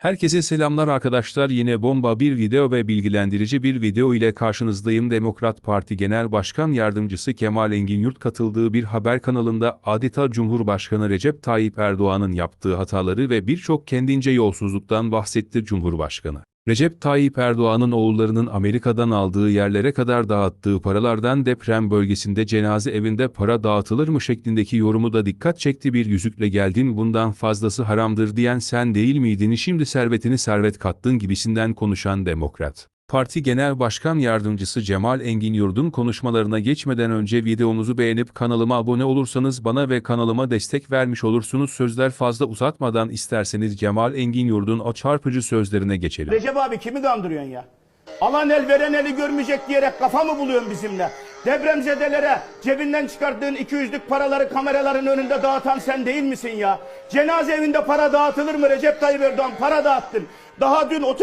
Herkese selamlar arkadaşlar yine bomba bir video ve bilgilendirici bir video ile karşınızdayım. Demokrat Parti Genel Başkan Yardımcısı Kemal Engin Yurt katıldığı bir haber kanalında adeta Cumhurbaşkanı Recep Tayyip Erdoğan'ın yaptığı hataları ve birçok kendince yolsuzluktan bahsetti Cumhurbaşkanı. Recep Tayyip Erdoğan'ın oğullarının Amerika'dan aldığı yerlere kadar dağıttığı paralardan deprem bölgesinde cenaze evinde para dağıtılır mı şeklindeki yorumu da dikkat çekti bir yüzükle geldin bundan fazlası haramdır diyen sen değil miydin şimdi servetini servet kattın gibisinden konuşan demokrat. Parti Genel Başkan Yardımcısı Cemal Engin Yurd'un konuşmalarına geçmeden önce videomuzu beğenip kanalıma abone olursanız bana ve kanalıma destek vermiş olursunuz. Sözler fazla uzatmadan isterseniz Cemal Engin Yurd'un o çarpıcı sözlerine geçelim. Recep abi kimi kandırıyorsun ya? Alan el veren eli görmeyecek diyerek kafa mı buluyorsun bizimle? Depremzedelere cebinden çıkarttığın 200'lük paraları kameraların önünde dağıtan sen değil misin ya? Cenaze evinde para dağıtılır mı Recep Tayyip Erdoğan? Para dağıttın. Daha dün 30